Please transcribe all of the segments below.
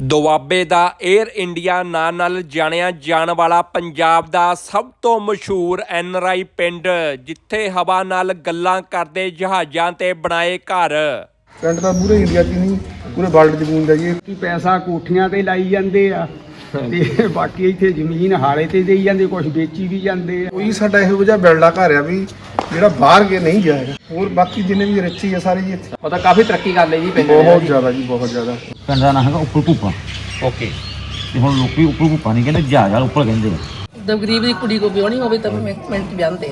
ਦੁਆਬੇ ਦਾ air India ਨਾਂ ਨਾਲ ਜਾਣਿਆ ਜਾਣ ਵਾਲਾ ਪੰਜਾਬ ਦਾ ਸਭ ਤੋਂ ਮਸ਼ਹੂਰ ਐਨਆਰਆਈ ਪਿੰਡ ਜਿੱਥੇ ਹਵਾ ਨਾਲ ਗੱਲਾਂ ਕਰਦੇ ਜਹਾਜ਼ਾਂ ਤੇ ਬਣਾਏ ਘਰ। ਪਿੰਡ ਤਾਂ ਪੂਰੇ ਇੰਡੀਆ 'ਚ ਨਹੀਂ ਪੂਰੇ ਵਰਲਡ 'ਚ ਗੂੰਜਦਾ ਜੀ। ਕਿ ਪੈਸਾ ਕੋਠੀਆਂ ਤੇ ਲਾਈ ਜਾਂਦੇ ਆ। ਤੇ ਬਾਕੀ ਇੱਥੇ ਜ਼ਮੀਨ ਹਾਲੇ ਤੇ ਦੇਈ ਜਾਂਦੇ ਕੁਝ ਵੇਚੀ ਵੀ ਜਾਂਦੇ ਆ। ਕੋਈ ਸਾਡਾ ਇਹੋ ਜਿਹਾ ਬਿਲਡਾ ਘਰ ਆ ਵੀ ਜਿਹੜਾ ਬਾਹਰ ਕੇ ਨਹੀਂ ਜਾਏਗਾ। ਹੋਰ ਬਾਕੀ ਜਿੰਨੇ ਵੀ ਰਿਚੀ ਆ ਸਾਰੇ ਜੀ ਇੱਥੇ। ਮਤਲਬ ਕਾਫੀ ਤਰੱਕੀ ਕਰ ਲਈ ਜੀ ਪਿੰਡ ਬਹੁਤ ਜ਼ਿਆਦਾ ਜੀ ਬਹੁਤ ਜ਼ਿਆਦਾ। ਪਿੰਡ ਦਾ ਨਾਂ ਹੈਗਾ ਉੱਪਰ ਭੂਪਾ। ਓਕੇ। ਤੇ ਹੁਣ ਲੋਕੀ ਉੱਪਰ ਭੂਪਾ ਨਹੀਂ ਕਹਿੰਦੇ ਜਹਾਜ਼ ਵਾਲਾ ਉੱਪਰ ਕਹਿੰਦੇ ਆ। ਤਾਂ ਗਰੀਬ ਦੀ ਕੁੜੀ ਕੋ ਵਿਆਹਣੀ ਹੋਵੇ ਤਾਂ ਮਿੰਟ ਮਿੰਟ ਵਿਆਹਦੇ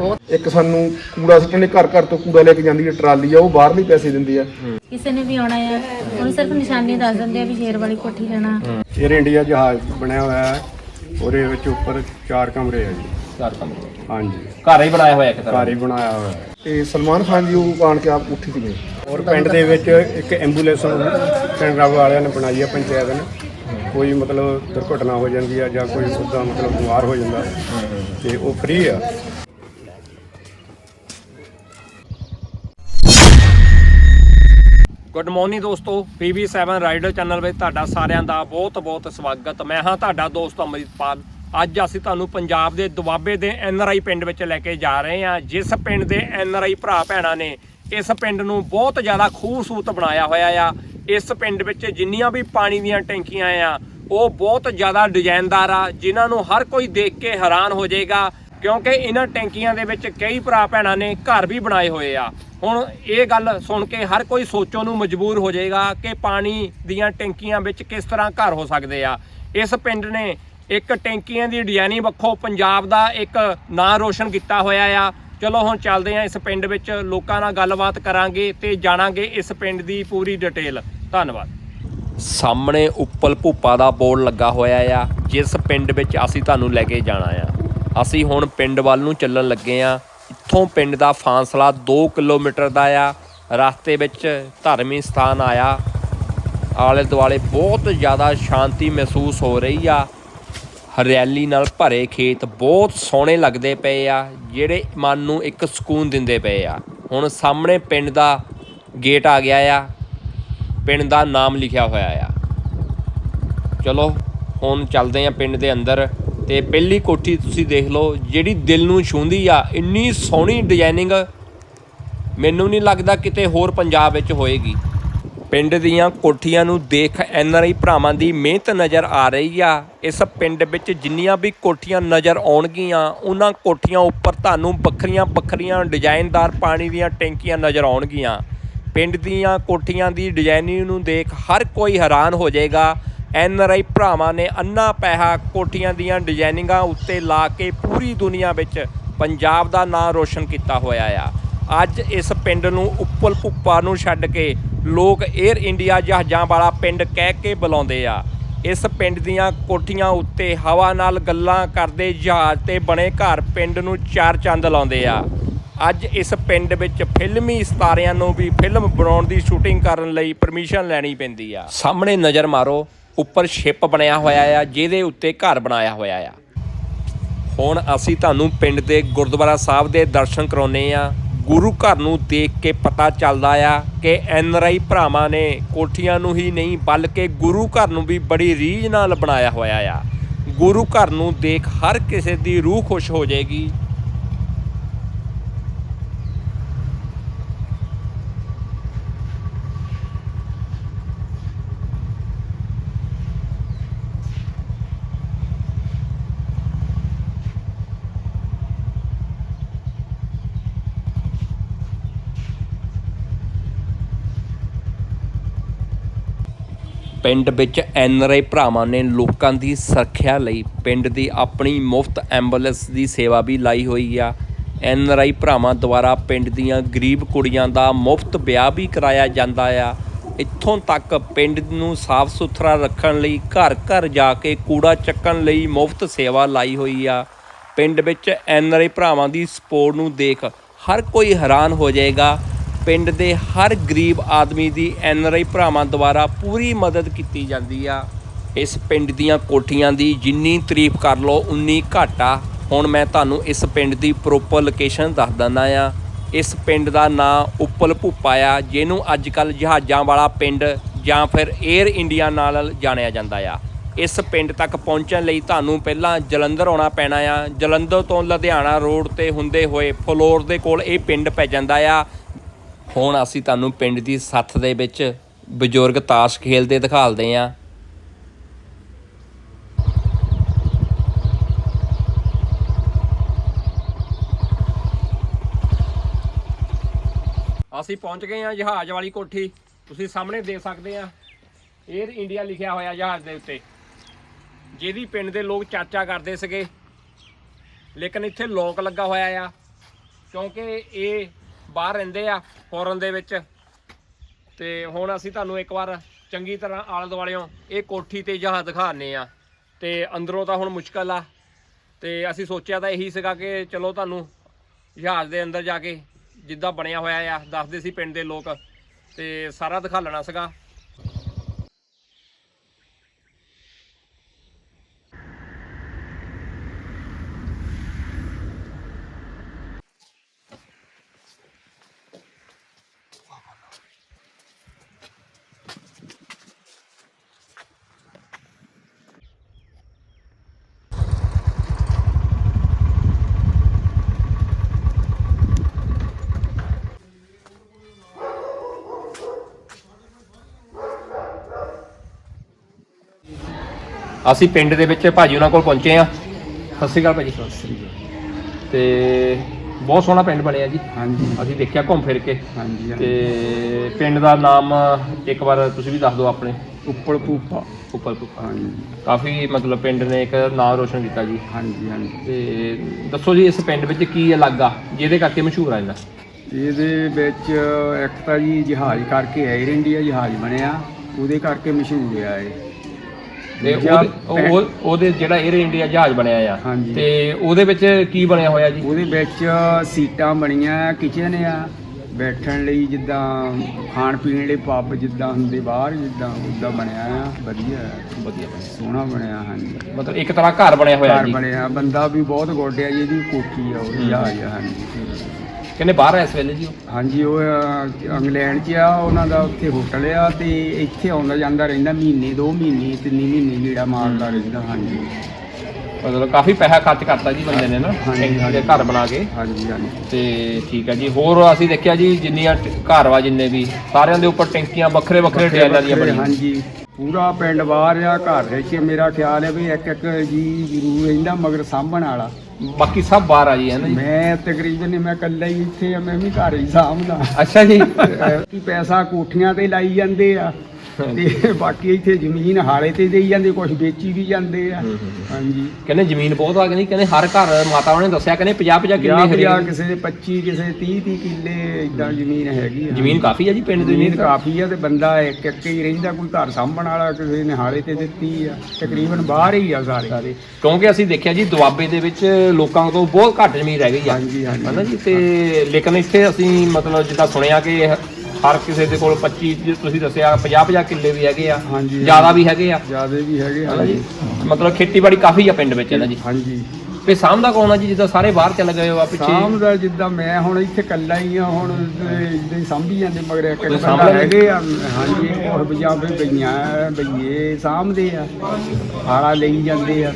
ਆ। ਇੱਕ ਸਾਨੂੰ ਕੂੜਾ ਸੁੱਟਣ ਲਈ ਘਰ ਘਰ ਤੋਂ ਕੂੜਾ ਲੈ ਕੇ ਜਾਂਦੀ ਹੈ ਟਰਾਲੀ ਆ ਉਹ ਬਾਹਰਲੇ ਪੈਸੇ ਦਿੰਦੀ ਆ। ਕਿਸੇ ਨੇ ਵੀ ਆਉਣਾ ਆ ਉਹਨੂੰ ਸਿਰਫ ਨਿਸ਼ਾਨੀ ਦੱਸ ਦਿੰਦੇ ਆ ਵੀ ਸ਼ੇਰ ਵਾਲੀ ਕੋਠੀ ਲੈਣਾ। 에ਅਰ ਇੰਡੀਆ ਜਹਾਜ਼ ਬਣਿਆ ਹੋਇਆ ਹੈ ਉਹਦੇ ਵਿੱਚ ਉੱਪਰ ਚਾਰ ਕਮਰੇ ਆ ਜੀ। ਚਾਰ ਕਮਰੇ। ਹਾਂਜੀ। ਘਰ ਹੀ ਬਣਾਇਆ ਹੋਇਆ ਇੱਕ ਤਰ੍ਹਾਂ। ਘਰ ਹੀ ਬਣਾਇਆ ਹੋਇਆ। ਤੇ ਸਲਮਾਨ ਖਾਨ ਜੀ ਉਹ ਆਣ ਕੇ ਆਪ ਉੱਠੀ ਸੀਗੇ। ਔਰ ਪਿੰਡ ਦੇ ਵਿੱਚ ਇੱਕ ਐਂਬੂਲੈਂਸ ਪਿੰਡ ਰਾਵ ਵਾਲਿਆਂ ਨੇ ਬਣਾਈ ਹੈ ਪੰਚਾਇਤ ਨੇ। ਕੋਈ ਮਤਲਬ ਦੁਰਘਟਨਾ ਹੋ ਜਾਂਦੀ ਆ ਜਾਂ ਕੋਈ ਉਦਾਂ ਮਤਲਬ ਬਿਮਾਰ ਹੋ ਜਾਂਦਾ ਤੇ ਉਹ ਫ੍ਰੀ ਆ। ਗੁੱਡ ਮਾਰਨਿੰਗ ਦੋਸਤੋ PB7 ਰਾਈਡਰ ਚੈਨਲ ਵਿੱਚ ਤੁਹਾਡਾ ਸਾਰਿਆਂ ਦਾ ਬਹੁਤ-ਬਹੁਤ ਸਵਾਗਤ। ਮੈਂ ਹਾਂ ਤੁਹਾਡਾ ਦੋਸਤ ਅਮਰਿਤਪਾਲ। ਅੱਜ ਅਸੀਂ ਤੁਹਾਨੂੰ ਪੰਜਾਬ ਦੇ ਦੁਆਬੇ ਦੇ ਐਨਆਰਆਈ ਪਿੰਡ ਵਿੱਚ ਲੈ ਕੇ ਜਾ ਰਹੇ ਹਾਂ, ਜਿਸ ਪਿੰਡ ਦੇ ਐਨਆਰਆਈ ਭਰਾ ਭੈਣਾਂ ਨੇ ਇਸ ਪਿੰਡ ਨੂੰ ਬਹੁਤ ਜ਼ਿਆਦਾ ਖੂਬਸੂਰਤ ਬਣਾਇਆ ਹੋਇਆ ਆ। ਇਸ ਪਿੰਡ ਵਿੱਚ ਜਿੰਨੀਆਂ ਵੀ ਪਾਣੀ ਦੀਆਂ ਟੈਂਕੀਆਂ ਆ, ਉਹ ਬਹੁਤ ਜ਼ਿਆਦਾ ਡਿਜ਼ਾਈਨਦਾਰ ਆ, ਜਿਨ੍ਹਾਂ ਨੂੰ ਹਰ ਕੋਈ ਦੇਖ ਕੇ ਹੈਰਾਨ ਹੋ ਜਾਏਗਾ, ਕਿਉਂਕਿ ਇਹਨਾਂ ਟੈਂਕੀਆਂ ਦੇ ਵਿੱਚ ਕਈ ਭਰਾ ਭੈਣਾਂ ਨੇ ਘਰ ਵੀ ਬਣਾਏ ਹੋਏ ਆ। ਹੁਣ ਇਹ ਗੱਲ ਸੁਣ ਕੇ ਹਰ ਕੋਈ ਸੋਚੋ ਨੂੰ ਮਜਬੂਰ ਹੋ ਜਾਏਗਾ ਕਿ ਪਾਣੀ ਦੀਆਂ ਟੈਂਕੀਆਂ ਵਿੱਚ ਕਿਸ ਤਰ੍ਹਾਂ ਘਰ ਹੋ ਸਕਦੇ ਆ। ਇਸ ਪਿੰਡ ਨੇ ਇੱਕ ਟੈਂਕੀਆਂ ਦੀ ਡਿਜ਼ਾਈਨਿੰਗ ਵੱਖੋਂ ਪੰਜਾਬ ਦਾ ਇੱਕ ਨਾਂ ਰੋਸ਼ਨ ਕੀਤਾ ਹੋਇਆ ਆ। ਚਲੋ ਹੁਣ ਚੱਲਦੇ ਆ ਇਸ ਪਿੰਡ ਵਿੱਚ, ਲੋਕਾਂ ਨਾਲ ਗੱਲਬਾਤ ਕਰਾਂਗੇ ਤੇ ਜਾਣਾਂਗੇ ਇਸ ਪਿੰਡ ਦੀ ਪੂਰੀ ਡਿਟੇਲ। ਧੰਨਵਾਦ। ਸਾਹਮਣੇ ਉੱਪਲ ਭੁੱਪਾ ਦਾ ਬੋਰਡ ਲੱਗਾ ਹੋਇਆ ਆ, ਜਿਸ ਪਿੰਡ ਵਿੱਚ ਅਸੀਂ ਤੁਹਾਨੂੰ ਲੈ ਕੇ ਜਾਣਾ ਆ। ਅਸੀਂ ਹੁਣ ਪਿੰਡ ਵੱਲ ਨੂੰ ਚੱਲਣ ਲੱਗੇ ਆ। ਇੱਥੋਂ ਪਿੰਡ ਦਾ ਫਾਸਲਾ 2 ਕਿਲੋਮੀਟਰ ਦਾ ਆ। ਰਸਤੇ ਵਿੱਚ ਧਾਰਮਿਕ ਸਥਾਨ ਆਇਆ। ਆਲੇ ਦੁਆਲੇ ਬਹੁਤ ਜ਼ਿਆਦਾ ਸ਼ਾਂਤੀ ਮਹਿਸੂਸ ਹੋ ਰਹੀ ਆ। ਹਰਿਆਲੀ ਨਾਲ ਭਰੇ ਖੇਤ ਬਹੁਤ ਸੋਹਣੇ ਲੱਗਦੇ ਪਏ ਆ, ਜਿਹੜੇ ਮਨ ਨੂੰ ਇੱਕ ਸਕੂਨ ਦਿੰਦੇ ਪਏ ਆ। ਹੁਣ ਸਾਹਮਣੇ ਪਿੰਡ ਦਾ ਗੇਟ ਆ ਗਿਆ ਆ। ਪਿੰਡ ਦਾ ਨਾਮ ਲਿਖਿਆ ਹੋਇਆ ਆ। ਚਲੋ, ਹੁਣ ਚੱਲਦੇ ਆ ਪਿੰਡ ਦੇ ਅੰਦਰ ਤੇ ਪਹਿਲੀ ਕੋਠੀ ਤੁਸੀਂ ਦੇਖ ਲਓ, ਜਿਹੜੀ ਦਿਲ ਨੂੰ ਛੂੰਹਦੀ ਆ, ਇੰਨੀ ਸੋਹਣੀ ਡਿਜ਼ਾਈਨਿੰਗ ਮੈਨੂੰ ਨਹੀਂ ਲੱਗਦਾ ਕਿਤੇ ਹੋਰ ਪੰਜਾਬ ਵਿੱਚ ਹੋਏਗੀ। ਪਿੰਡ ਦੀਆਂ ਕੋਠੀਆਂ ਨੂੰ ਦੇਖ ਐਨਆਰਆਈ ਭਰਾਵਾਂ ਦੀ ਮਿਹਨਤ ਨਜ਼ਰ ਆ ਰਹੀ ਆ। ਇਸ ਪਿੰਡ ਵਿੱਚ ਜਿੰਨੀਆਂ ਵੀ ਕੋਠੀਆਂ ਨਜ਼ਰ ਆਉਣਗੀਆਂ, ਉਹਨਾਂ ਕੋਠੀਆਂ ਉੱਪਰ ਤੁਹਾਨੂੰ ਵੱਖਰੀਆਂ ਵੱਖਰੀਆਂ ਡਿਜ਼ਾਈਨਦਾਰ ਪਾਣੀ ਦੀਆਂ ਟੈਂਕੀਆਂ ਨਜ਼ਰ ਆਉਣਗੀਆਂ। ਪਿੰਡ ਦੀਆਂ ਕੋਠੀਆਂ ਦੀ ਡਿਜ਼ਾਈਨਿੰਗ ਨੂੰ ਦੇਖ ਹਰ ਕੋਈ ਹੈਰਾਨ ਹੋ ਜਾਏਗਾ। ਆਈ ਭਰਾਵਾਂ ਨੇ ਅੰਨਾ ਪੈਸਾ ਕੋਠੀਆਂ ਦੀਆਂ ਡਿਜ਼ਾਈਨਿੰਗਾਂ ਉੱਤੇ ਲਾ ਕੇ ਪੂਰੀ ਦੁਨੀਆ ਵਿੱਚ ਪੰਜਾਬ ਦਾ ਨਾਂ ਰੋਸ਼ਨ ਕੀਤਾ ਹੋਇਆ ਆ। ਅੱਜ ਇਸ ਪਿੰਡ ਨੂੰ ਉੱਪਲ ਭੁੱਪਾ ਨੂੰ ਛੱਡ ਕੇ ਲੋਕ 에ਅਰ ਇੰਡੀਆ ਜਹਾਜ਼ਾਂ ਵਾਲਾ ਪਿੰਡ ਕਹਿ ਕੇ ਬੁਲਾਉਂਦੇ ਆ। ਇਸ ਪਿੰਡ ਦੀਆਂ ਕੋਠੀਆਂ ਉੱਤੇ ਹਵਾ ਨਾਲ ਗੱਲਾਂ ਕਰਦੇ ਜਹਾਜ਼ ਤੇ ਬਣੇ ਘਰ ਪਿੰਡ ਨੂੰ ਚਾਰ ਚੰਦ ਲਾਉਂਦੇ ਆ। ਅੱਜ ਇਸ ਪਿੰਡ ਵਿੱਚ ਫਿਲਮੀ ਸਿਤਾਰਿਆਂ ਨੂੰ ਵੀ ਫਿਲਮ ਬਣਾਉਣ ਦੀ ਸ਼ੂਟਿੰਗ ਕਰਨ ਲਈ ਪਰਮਿਸ਼ਨ ਲੈਣੀ ਪੈਂਦੀ ਆ। ਸਾਹਮਣੇ ਨਜ਼ਰ ਮਾਰੋ, ਉੱਪਰ ਸ਼ਿਪ ਬਣਿਆ ਹੋਇਆ ਆ, ਜਿਹਦੇ ਉੱਤੇ ਘਰ ਬਣਾਇਆ ਹੋਇਆ ਆ। ਹੁਣ ਅਸੀਂ ਤੁਹਾਨੂੰ ਪਿੰਡ ਦੇ ਗੁਰਦੁਆਰਾ ਸਾਹਿਬ ਦੇ ਦਰਸ਼ਨ ਕਰਾਉਨੇ ਆ। ਗੁਰੂ ਘਰ ਨੂੰ ਦੇਖ ਕੇ ਪਤਾ ਚੱਲਦਾ ਆ ਕਿ ਐਨ ਐਨਆਰਆਈ ਭਰਾਵਾਂ ਨੇ ਕੋਠੀਆਂ ਨੂੰ ਹੀ ਨਹੀਂ, ਬਲਕਿ ਗੁਰੂ ਘਰ ਨੂੰ ਵੀ ਬੜੀ ਰੀਝ ਨਾਲ ਬਣਾਇਆ ਹੋਇਆ ਆ। ਗੁਰੂ ਘਰ ਨੂੰ ਦੇਖ ਹਰ ਕਿਸੇ ਦੀ ਰੂਹ ਖੁਸ਼ ਹੋ ਜਾਏਗੀ। ਪਿੰਡ ਵਿੱਚ ਐਨਆਰਆਈ ਭਰਾਵਾਂ ਨੇ ਲੋਕਾਂ ਦੀ ਸੁਰੱਖਿਆ ਲਈ ਪਿੰਡ ਦੀ ਆਪਣੀ ਮੁਫਤ ਐਂਬੂਲੈਂਸ ਦੀ ਸੇਵਾ ਵੀ ਲਾਈ ਹੋਈ ਆ। ਐਨਆਰਆਈ ਭਰਾਵਾਂ ਦੁਆਰਾ ਪਿੰਡ ਦੀਆਂ ਗਰੀਬ ਕੁੜੀਆਂ ਦਾ ਮੁਫਤ ਵਿਆਹ ਵੀ ਕਰਾਇਆ ਜਾਂਦਾ ਆ। ਇੱਥੋਂ ਤੱਕ ਪਿੰਡ ਨੂੰ ਸਾਫ਼ ਸੁਥਰਾ ਰੱਖਣ ਲਈ ਘਰ ਘਰ ਜਾ ਕੇ ਕੂੜਾ ਚੱਕਣ ਲਈ ਮੁਫਤ ਸੇਵਾ ਲਾਈ ਹੋਈ ਆ। ਪਿੰਡ ਵਿੱਚ ਐਨਆਰਆਈ ਭਰਾਵਾਂ ਦੀ ਸਪੋਰਟ ਨੂੰ ਦੇਖ ਹਰ ਕੋਈ ਹੈਰਾਨ ਹੋ ਜਾਏਗਾ ਪਿੰਡ ਦੇ ਹਰ ਗਰੀਬ ਆਦਮੀ ਦੀ ਐੱਨ ਆਰ ਆਈ ਭਰਾਵਾਂ ਦੁਆਰਾ ਪੂਰੀ ਮਦਦ ਕੀਤੀ ਜਾਂਦੀ ਆ। ਇਸ ਪਿੰਡ ਦੀਆਂ ਕੋਠੀਆਂ ਦੀ ਜਿੰਨੀ ਤਾਰੀਫ ਕਰ ਲਓ, ਉਨੀ ਘੱਟ ਆ। ਹੁਣ ਮੈਂ ਤੁਹਾਨੂੰ ਇਸ ਪਿੰਡ ਦੀ ਪ੍ਰੋਪਰ ਲੋਕੇਸ਼ਨ ਦੱਸ ਦਿੰਦਾ ਆ। ਇਸ ਪਿੰਡ ਦਾ ਨਾਂ ਉੱਪਲ ਭੁੱਪਾ ਆ, ਜਿਹਨੂੰ ਅੱਜ ਕੱਲ ਜਹਾਜ਼ਾਂ ਵਾਲਾ ਪਿੰਡ ਜਾਂ ਫਿਰ 에ਅਰ ਇੰਡੀਆ ਨਾਲ ਜਾਣਿਆ ਜਾਂਦਾ ਆ। ਇਸ ਪਿੰਡ ਤੱਕ ਪਹੁੰਚਣ ਲਈ ਤੁਹਾਨੂੰ ਪਹਿਲਾਂ ਜਲੰਧਰ ਆਉਣਾ ਪੈਣਾ ਆ। ਜਲੰਧਰ ਤੋਂ ਲੁਧਿਆਣਾ ਰੋਡ ਤੇ ਹੁੰਦੇ ਹੋਏ ਫਲੋਰ ਦੇ ਕੋਲ ਇਹ ਪਿੰਡ ਪੈ ਜਾਂਦਾ ਆ। ਹੁਣ ਅਸੀਂ ਤੁਹਾਨੂੰ ਪਿੰਡ ਦੀ ਸੱਥ ਦੇ ਵਿੱਚ ਬਜ਼ੁਰਗ ਤਾਸ਼ ਖੇਲਦੇ ਦਿਖਾਲਦੇ ਆ ਅਸੀਂ ਪਹੁੰਚ ਗਏ ਆ ਜਹਾਜ਼ ਵਾਲੀ ਕੋਠੀ। ਤੁਸੀਂ ਸਾਹਮਣੇ ਦੇਖ ਸਕਦੇ ਆ 에ਅਰ ਇੰਡੀਆ ਲਿਖਿਆ ਹੋਇਆ ਜਹਾਜ਼ ਦੇ ਉੱਤੇ। ਜਿਹਦੀ ਪਿੰਡ ਦੇ ਲੋਕ ਚਾਚਾ ਕਰਦੇ ਸੀਗੇ। ਲੇਕਿਨ ਇੱਥੇ ਲੋਕ ਲੱਗਾ ਹੋਇਆ ਆ, ਕਿਉਂਕਿ ਇਹ ਬਾਹਰ ਰਹਿੰਦੇ ਆ ਫੋਰਨ ਦੇ ਵਿੱਚ। ਤੇ ਹੁਣ ਅਸੀਂ ਤੁਹਾਨੂੰ ਇੱਕ ਵਾਰ ਚੰਗੀ ਤਰ੍ਹਾਂ ਆਲੇ ਦੁਆਲਿਓਂ ਇਹ ਕੋਠੀ ਤੇ ਜਹਾਜ਼ ਦਿਖਾਣੇ ਆ ਤੇ ਅੰਦਰੋਂ ਤਾਂ ਹੁਣ ਮੁਸ਼ਕਲ ਆ। ਤੇ ਅਸੀਂ ਸੋਚਿਆ ਤਾਂ ਇਹੀ ਸੀਗਾ ਕਿ ਚਲੋ ਤੁਹਾਨੂੰ ਜਹਾਜ਼ ਦੇ ਅੰਦਰ ਜਾ ਕੇ ਜਿੱਦਾਂ ਬਣਿਆ ਹੋਇਆ ਆ, ਦੱਸਦੇ ਸੀ ਪਿੰਡ ਦੇ ਲੋਕ। ਤੇ ਸਾਰਾ ਦਿਖਾ ਲੈਣਾ ਸੀਗਾ। ਅਸੀਂ ਪਿੰਡ ਦੇ ਵਿੱਚ ਭਾਜੀ ਉਹਨਾਂ ਕੋਲ ਪਹੁੰਚੇ ਆ ਸਤਿ ਸ਼੍ਰੀ ਅਕਾਲ ਭਾਜੀ। ਸਤਿ ਸ਼੍ਰੀ ਅਕਾਲ। ਤੇ ਬਹੁਤ ਸੋਹਣਾ ਪਿੰਡ ਬਣਿਆ ਜੀ। ਹਾਂਜੀ। ਅਸੀਂ ਦੇਖਿਆ ਘੁੰਮ ਫਿਰ ਕੇ। ਹਾਂਜੀ ਤੇ ਪਿੰਡ ਦਾ ਨਾਮ ਇੱਕ ਵਾਰ ਤੁਸੀਂ ਵੀ ਦੱਸ ਦਿਓ ਆਪਣੇ। ਉੱਪਲ ਪੂਪਾ ਉੱਪਰ ਉੱਪਰ ਹਾਂਜੀ। ਕਾਫੀ ਮਤਲਬ ਪਿੰਡ ਨੇ ਇੱਕ ਨਾਮ ਰੋਸ਼ਨ ਕੀਤਾ ਜੀ। ਹਾਂਜੀ ਹਾਂਜੀ। ਤੇ ਦੱਸੋ ਜੀ ਇਸ ਪਿੰਡ ਵਿੱਚ ਕੀ ਅਲੱਗ ਆ? ਜਿਹਦੇ ਕਰਕੇ ਮਸ਼ਹੂਰ ਆ ਇਹਦਾ ਇਹਦੇ ਵਿੱਚ ਇੱਕ ਤਾਂ ਜੀ ਜਹਾਜ਼ ਕਰਕੇ 에ਅਰ ਇੰਡੀਆ ਜਹਾਜ਼ ਬਣਿਆ। ਉਹਦੇ ਕਰਕੇ ਮਸ਼ਹੂਰ ਆ ਇਹ। ਤੇ ਉਹਦੇ ਉਹ- ਉਹ- ਉਹਦੇ ਜਿਹੜਾ 에ਅਰ ਇੰਡੀਆ ਜਹਾਜ਼ ਬਣਿਆ ਆ। ਹਾਂਜੀ। ਤੇ ਉਹਦੇ ਵਿੱਚ ਕੀ ਬਣਿਆ ਹੋਇਆ ਜੀ? ਉਹਦੇ ਵਿੱਚ ਸੀਟਾਂ ਬਣੀਆਂ ਕਿਚਨ ਆ। ਬੈਠਣ ਲਈ ਜਿੱਦਾਂ ਖਾਣ ਪੀਣ ਲਈ ਪੱਬ ਜਿੱਦਾਂ ਹੁੰਦੇ ਬਾਹਰ ਜਿੱਦਾਂ ਉਦਾਂ ਬਣਿਆ ਆ। ਵਧੀਆ। ਵਧੀਆ ਬਣਿਆ। ਸੋਹਣਾ ਬਣਿਆ ਹਾਂਜੀ। ਮਤਲਬ ਇੱਕ ਤਰ੍ਹਾਂ ਘਰ ਬਣਿਆ ਹੋਇਆ ਘਰ ਜੀ। ਬਣਿਆ ਬੰਦਾ ਵੀ ਬਹੁਤ ਗੋਡਿਆ ਜੀ ਇਹਦੀ ਕੋਠੀ ਆ ਉਹ ਜਹਾਜ਼ ਆ ਹਾਂਜੀ। ਕਹਿੰਦੇ ਬਾਹਰ ਆ ਇਸ ਵੇਲੇ ਜੀ ਉਹ? ਹਾਂਜੀ ਉਹ ਅਹ, ਇੰਗਲੈਂਡ 'ਚ ਆ ਉਹਨਾਂ ਦਾ ਉੱਥੇ ਹੋਟਲ ਆ ਤੇ ਇੱਥੇ ਆਉਂਦਾ ਜਾਂਦਾ ਰਹਿੰਦਾ ਮਹੀਨੇ ਦੋ ਮਹੀਨੇ ਤਿੰਨ ਮਹੀਨੇ ਜਿਹੜਾ ਮਾਰਦਾ ਰਹਿੰਦਾ ਹਾਂਜੀ। ਮਤਲਬ ਕਾਫੀ ਪੈਸਾ ਖਰਚ ਕਰਤਾ ਜੀ ਬੰਦੇ ਨੇ ਨਾ ਹਾਂਜੀ, ਟੈਂਕੀ ਦੇ। ਘਰ ਬਣਾ ਕੇ। ਹਾਂਜੀ ਹਾਂਜੀ। ਤੇ ਠੀਕ ਹੈ ਜੀ ਹੋਰ ਅਸੀਂ ਦੇਖਿਆ ਜੀ ਜਿੰਨੀਆਂ ਟ- ਘਰ ਵਾ ਜਿੰਨੇ ਵੀ ਸਾਰਿਆਂ ਦੇ ਉੱਪਰ ਟੈਂਕੀਆਂ ਵੱਖਰੇ ਵੱਖਰੇ ਡਿਜ਼ਾਈਨਾਂ ਦੀਆਂ ਬਣੀਆਂ। ਹਾਂਜੀ। ਪੂਰਾ ਪਿੰਡ ਬਾਹਰ ਆ ਘਰ ਵਿੱਚ ਮੇਰਾ ਖਿਆਲ ਹੈ ਵੀ ਇੱਕ ਇੱਕ ਜੀ ਜ਼ਰੂਰ ਰਹਿੰਦਾ ਮਗਰ ਸਾਂਭਣ ਵਾਲਾ। ਬਾਕੀ ਸਭ ਬਾਹਰ ਆ ਜੀ ਹੈ ਨਾ ਜੀ? ਮੈਂ ਤਕਰੀਬਨ ਮੈਂ ਇਕੱਲਾ ਹੀ ਇੱਥੇ ਆ ਮੈਂ ਵੀ ਘਰ ਹੀ ਸਾਂਭਦਾ। ਅੱਛਾ ਜੀ। ਕੀ ਪੈਸਾ ਕੋਠੀਆਂ ਤੇ ਲਾਈ ਜਾਂਦੇ ਆ। ਤੇ ਬਾਕੀ ਇੱਥੇ ਜ਼ਮੀਨ ਹਾਲੇ ਤੇ ਦੇਈ ਜਾਂਦੇ ਕੁਝ ਵੇਚੀ ਵੀ ਜਾਂਦੇ ਆ। ਹਾਂਜੀ। ਕਹਿੰਦੇ ਜ਼ਮੀਨ ਬਹੁਤ ਆ ਕਹਿੰਦੀ ਕਹਿੰਦੇ ਹਰ ਘਰ ਮਾਤਾਵਾਂ ਨੇ ਦੱਸਿਆ ਕਹਿੰਦੇ 50 50 ਪੰਜਾਹ ਕਿੱਲੇ ਪੰਜਾਹ ਹਰੇਕ- ਕਿਸੇ ਦੇ 25 ਕਿਸੇ ਦੇ 30 30 ਕਿੱਲੇ ਇਦਾਂ ਜ਼ਮੀਨ ਹੈਗੀ ਆ। ਜ਼ਮੀਨ ਕਾਫੀ ਆ ਜੀ ਪਿੰਡ ਦੇ ਜ਼ਮੀਨ ਕਾਫੀ ਆ ਤੇ ਬੰਦਾ ਇੱਕ ਇੱਕ ਹੀ ਰਹਿੰਦਾ ਕੋਈ ਘਰ ਸਾਂਭਣ ਵਾਲਾ ਕਿਸੇ ਨੇ ਹਾਲੇ ਤੇ ਦਿੱਤੀ ਆ। ਤਕਰੀਬਨ ਬਾਹਰ ਹੀ ਆ ਸਾਰੇ। ਕਿਉਂਕਿ ਅਸੀਂ ਦੇਖਿਆ ਜੀ ਦੁਆਬੇ ਦੇ ਵਿੱਚ ਲੋਕਾਂ ਕੋਲ ਬਹੁਤ ਘੱਟ ਜ਼ਮੀਨ ਰਹਿ ਗਈ ਆ। ਹਾਂਜੀ ਹਾਂਜੀ। ਹਨਾ ਜੀ ਤੇ ਲੇਕਿਨ ਇੱਥੇ ਅਸੀਂ ਮਤਲਬ ਜਿੱਦਾਂ ਸੁਣਿਆ ਕਿ ਹਰ ਕਿਸੇ ਦੇ ਕੋਲ 25 ਜੇ ਤੁਸੀਂ ਦੱਸਿਆ 50 50 ਕਿੱਲੇ ਵੀ ਹੈਗੇ ਆ ਹਾਂਜੀ। ਜ਼ਿਆਦਾ ਵੀ ਹੈਗੇ ਆ। ਜਿਆਦੇ ਵੀ ਹੈਗੇ ਜੀ? ਮਤਲਬ ਖੇਤੀਬਾੜੀ ਕਾਫੀ ਆ ਪਿੰਡ ਵਿੱਚ ਹੈ ਨਾ ਜੀ? ਹਾਂਜੀ। ਤੇ ਸਾਹਮਣਾ ਕੌਣ ਆ ਜੀ ਜਿੱਦਾਂ ਸਾਰੇ ਬਾਹਰ ਚਲੇ ਗਏ ਹੋ ਆ ਪਿੱਛੇ? ਸ਼ਾਮ ਦਾ ਜਿੱਦਾਂ ਮੈਂ ਹੁਣ ਇੱਥੇ ਇਕੱਲਾ ਹੀ ਆ ਹੁਣ ਇਦਾਂ ਹੀ ਸਾਂਭੀ ਜਾਂਦੇ ਮਗਰ ਇੱਕ ਬੰਦਾ? ਹੈਗੇ ਆ ਹਾਂਜੀ ਉਹ ਬਜਾਬੇ ਬਈਆਂ ਬਈਏ ਸਾਂਭਦੇ ਆ ਹਾਲਾ ਲਈ ਜਾਂਦੇ ਆ।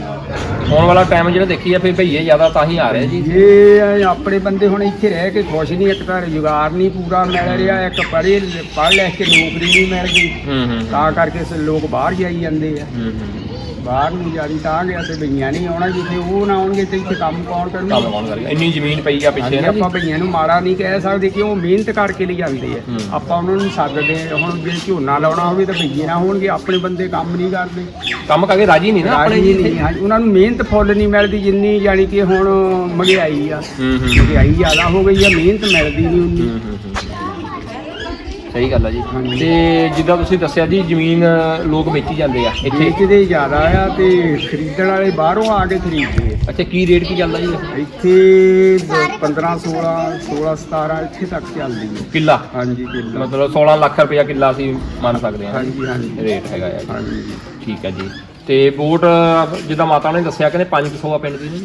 ਆਉਣ ਵਾਲਾ ਟਾਈਮ ਜਿਹੜਾ ਦੇਖੀਏ ਫਿਰ ਭਈਏ ਜ਼ਿਆਦਾ ਤਾਂ ਹੀ ਆ ਰਹੇ ਜੀ। ਇਹ ਆਪਣੇ ਬੰਦੇ ਹੁਣ ਇੱਥੇ ਰਹਿ ਕੇ ਖੁਸ਼ ਨਹੀਂ ਇੱਕ ਤਾਂ ਰੁਜ਼ਗਾਰ ਨਹੀਂ ਪੂਰਾ ਮਿਲ ਰਿਹਾ ਇੱਕ ਪੜ੍ਹੇ ਪੜ੍ਹ ਲੈ ਕੇ ਨੌਕਰੀ ਨਹੀਂ ਮਿਲ ਗਈ ਹੂੰ ਹੂੰ। ਤਾਂ ਕਰਕੇ ਲੋਕ ਬਾਹਰ ਜਾਈ ਜਾਂਦੇ ਆ। ਹੂੰ ਹੂੰ। ਬਾਹਰ ਨੂੰ ਜਾਰੀ ਤਾਂ ਗਿਆ ਤੇ ਬਈਆਂ ਨਹੀਂ ਆਉਣਾ ਜਿੱਥੇ ਉਹ ਨਾ ਆਉਣਗੇ ਤੇ ਇੱਥੇ ਕੰਮ ਕੌਣ ਕੰਮ ਕਰਨਗੇ ਕੌਣ ਕਰੇਗਾ? ਇੰਨੀ ਜ਼ਮੀਨ ਪਈ ਆ ਪਿੱਛੇ ਨਾ। ਆਪਾਂ ਭਈਆਂ ਨੂੰ ਮਾੜਾ ਨਹੀਂ ਕਹਿ ਸਕਦੇ ਕਿ ਉਹ ਮਿਹਨਤ ਕਰਕੇ ਲਈ ਜਾਂਦੇ ਆ। ਆਪਾਂ ਉਹਨਾਂ ਨੂੰ ਸੱਦਦੇ ਆ। ਹੁਣ ਜੇ ਝੋਨਾ ਲਾਉਣਾ ਹੋਵੇ ਤਾਂ ਭਈਏ ਨਾ ਹੋਣਗੇ ਆਪਣੇ ਬੰਦੇ ਕੰਮ ਨਹੀਂ ਕਰਦੇ। ਕੰਮ ਕਰਕੇ ਰਾਜੀ ਨਹੀਂ ਨਾ ਆਪਣੇ ਜੀ ਉਹਨਾਂ ਨੂੰ ਮਿਹਨਤ ਫੁੱਲ ਨਹੀਂ ਮਿਲਦੀ ਜਿੰਨੀ ਯਾਨੀ ਕਿ ਹੁਣ ਮਹਿੰਗਾਈ ਆ। ਮਹਿੰਗਾਈ ਜ਼ਿਆਦਾ ਹੋ ਗਈ ਆ ਮਿਹਨਤ ਮਿਲਦੀ ਨਹੀਂ ਉਨੀ। ਸਹੀ ਗੱਲ ਆ ਜੀ। ਤੇ ਜਿੱਦਾਂ ਤੁਸੀਂ ਦੱਸਿਆ ਜੀ ਜ਼ਮੀਨ ਲੋਕ ਵੇਚੀ ਜਾਂਦੇ ਆ ਇੱਥੇ। ਵੇਚਦੇ ਜ਼ਿਆਦਾ ਆ ਤੇ ਖਰੀਦਣ ਵਾਲੇ ਬਾਹਰੋਂ ਆ ਕੇ ਖਰੀਦਦੇ ਆ। ਅੱਛਾ ਕੀ ਰੇਟ ਕੀ ਚੱਲਦਾ ਜੀ? ਇੱਥੇ 15 16 16 17 ਇੱਥੇ ਤੱਕ ਚੱਲਦੀ ਹੈ ਕਿੱਲਾ? ਹਾਂਜੀ ਕਿਲੋ। ਮਤਲਬ 16 ਲੱਖ ਰੁਪਇਆ ਕਿੱਲਾ ਅਸੀਂ ਮੰਨ ਸਕਦੇ ਹਾਂ। ਹਾਂਜੀ ਹਾਂਜੀ। ਰੇਟ ਹੈਗਾ ਆ। ਹਾਂਜੀ। ਠੀਕ ਹੈ ਜੀ। ਤੇ ਵੋਟ ਜਿੱਦਾਂ ਮਾਤਾ ਨੇ ਦੱਸਿਆ ਕਹਿੰਦੇ 500 ਆ ਪਿੰਡ ਦੀ ਜੀ।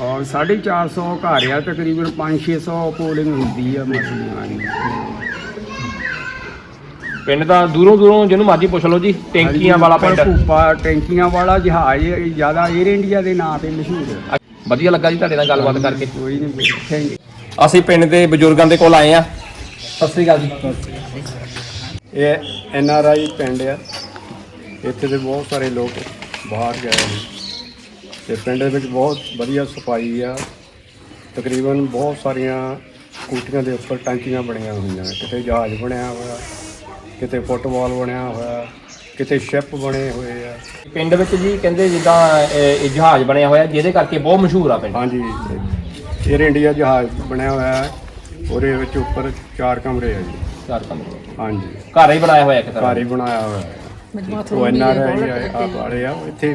ਔਰ 450 ਘਰ ਆ ਤਕਰੀਬਨ 5-600 ਪੋਲਿੰਗ ਹੁੰਦੀ ਆ ਮਸਲੀਆਂ ਦੀ ਪਿੰਡ ਦਾ ਦੂਰੋਂ ਦੂਰੋਂ ਜਿਹਨੂੰ ਮਰਜ਼ੀ ਪੁੱਛ ਲਓ ਜੀ ਟੈਂਕੀਆਂ ਵਾਲਾ ਪਿੰਡ। ਭੂਪਾ ਟੈਂਕੀਆਂ ਵਾਲਾ ਜਹਾਜ਼ ਜ਼ਿਆਦਾ 에ਅਰ ਇੰਡੀਆ ਦੇ ਨਾਂ ਤੇ ਮਸ਼ਹੂਰ ਹੈ। ਵਧੀਆ ਲੱਗਾ ਜੀ ਤੁਹਾਡੇ ਨਾਲ ਗੱਲਬਾਤ ਕਰਕੇ। ਕੋਈ ਨਹੀਂ ਥੈਂਕ ਅਸੀਂ ਪਿੰਡ ਦੇ ਬਜ਼ੁਰਗਾਂ ਦੇ ਕੋਲ ਆਏ ਆ ਸਤਿ ਸ੍ਰੀ ਅਕਾਲ ਜੀ। ਇਹ ਐਨ ਆਰ ਆਈ ਪਿੰਡ ਆ। ਇੱਥੇ ਦੇ ਬਹੁਤ ਸਾਰੇ ਲੋਕ ਬਾਹਰ ਗਏ ਨੇ। ਤੇ ਪਿੰਡ ਦੇ ਵਿੱਚ ਬਹੁਤ ਵਧੀਆ ਸਫ਼ਾਈ ਆ। ਤਕਰੀਬਨ ਬਹੁਤ ਸਾਰੀਆਂ ਸਕੂਟੀਆਂ ਦੇ ਉੱਪਰ ਟੈਂਕੀਆਂ ਬਣੀਆਂ ਹੋਈਆਂ ਕਿਤੇ ਜਹਾਜ਼ ਬਣਿਆ ਹੋਇਆ। ਕਿਤੇ ਫੁੱਟਬਾਲ ਬਣਿਆ ਹੋਇਆ ਕਿਤੇ ਸ਼ਿਪ ਬਣੇ ਹੋਏ ਆ। ਪਿੰਡ ਵਿੱਚ ਜੀ ਕਹਿੰਦੇ ਜਿੱਦਾਂ ਇਹ ਇਹ ਜਹਾਜ਼ ਬਣਿਆ ਹੋਇਆ ਜਿਹਦੇ ਕਰਕੇ ਬਹੁਤ ਮਸ਼ਹੂਰ ਆ ਪਿੰਡ। ਹਾਂਜੀ। 에ਅਰ ਇੰਡੀਆ ਜਹਾਜ਼ ਬਣਿਆ ਹੋਇਆ ਹੈ ਉਹਦੇ ਵਿੱਚ ਉੱਪਰ ਚਾਰ ਕਮਰੇ ਆ ਜੀ। ਚਾਰ ਕਮਰੇ। ਹਾਂਜੀ। ਘਰ ਹੀ ਬਣਾਇਆ ਹੋਇਆ ਇੱਕ ਤਰ੍ਹਾਂ। ਘਰ ਹੀ ਬਣਾਇਆ ਹੋਇਆ ਹੈ। ਉਹ ਐਨ ਆਰ ਆਈ ਆ ਵਾਲੇ ਆ ਇੱਥੇ